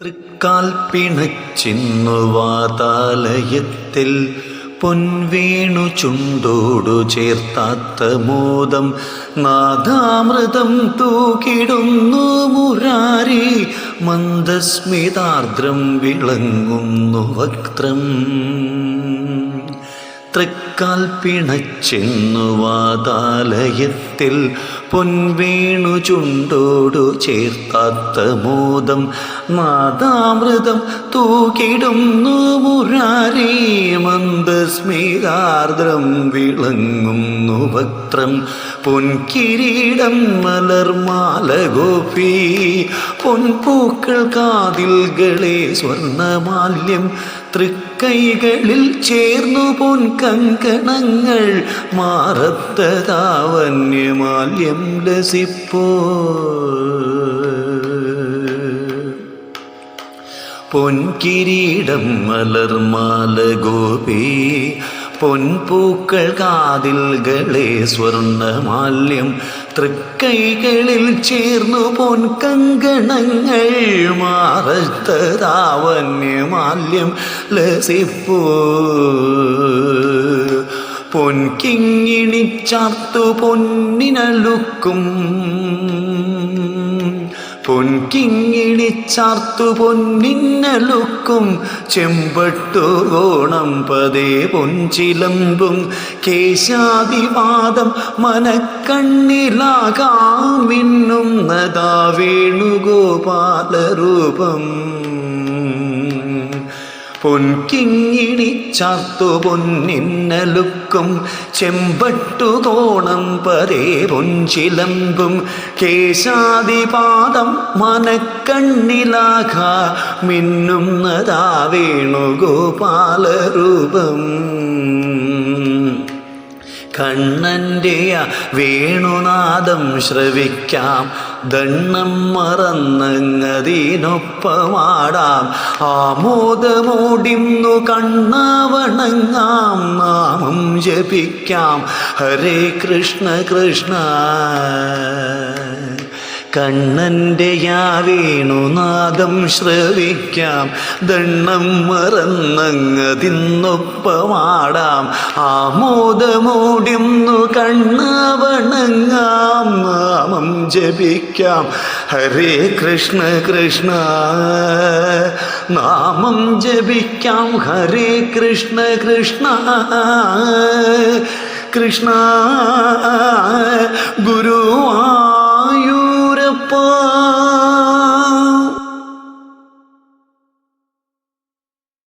തൃക്കാൽ പിണച്ചിന്നു വാതാലയത്തിൽ പൊൻവീണു ചുണ്ടോടു ചേർത്താത്ത മോദം നാദാമൃതം തൂക്കിടുന്നു മുരാരി മന്ദസ്മിതാർദ്രം വിളങ്ങുന്നു വക്ത്രം. തൃക്കാൽ പിണച്ചെന്നു വാതാലയത്തിൽ പൊൻവേണു ചുണ്ടോടു ചേർത്താത്ത മോദം നാദാമൃതം തൂക്കിടുന്നു മുരാരി മന്ദസ്മിതാർദ്രം വിളങ്ങുന്നു വക്രം. പൊൻകിരീടം മലർമാല ഗോപി പൊൻപൂക്കൾ കാതിൽകളെ സ്വർണമാല്യം. തൃക്കൈകളിൽ ചേർന്നു പൊൻ കങ്കണങ്ങൾ മാറത്തതാവന്യമാല്യം ലസിപ്പോ പൊൻകിരീടം മലർമാല ഗോപി പൊൻപൂക്കൾ കാതിൽകളെ സ്വർണമാല്യം. തൃക്കൈകളിൽ ചേർന്നു പൊൻ കങ്കണങ്ങൾ മാറത്തതാവന്യമാല്യം ലസിപ്പൂ പൊൻകിങ്ങിണിച്ചാർത്തു പൊന്നിനലുക്കും പൊൻകിങ്ങിണി ചാർത്തു പൊന്നിന്നലുക്കും ചെമ്പട്ടു ഓണം പതേ പൊൻചിലമ്പും കേശാതിവാദം മനക്കണ്ണിലാകാമിന്നും നദാ വേണുഗോപാലരൂപം. പൊൻകിങ്ങിണി ചാത്തു പൊന്നിന്നലുക്കും ചെമ്പട്ടുതോണം പരേ പൊൻചിലമ്പും കേശാദിപാദം മനക്കണ്ണിലാഘ മിന്നുന്നതാ വേണുഗോപാലരൂപം. കണ്ണന്റെ വേണുനാദം ശ്രവിക്കാം. ദണ്ണം മറന്നങ്ങതിനൊപ്പമാടാം ആമോദമോടിന്നു കണ്ണാവണങ്ങാം. നാമം ജപിക്കാം. ഹരേ കൃഷ്ണ കൃഷ്ണ. കണ്ണന്റെ യാ വേണുനാദം ശ്രവിക്കാം. ദണ്ണം മറന്നങ്ങതിന്നൊപ്പമാടാം. ആമോദമോടിന്നു കണ്ണവണങ്ങാം. നാമം ജപിക്കാം. ഹരേ കൃഷ്ണ കൃഷ്ണ. നാമം ജപിക്കാം. ഹരേ കൃഷ്ണ കൃഷ്ണ. കൃഷ്ണ Oh.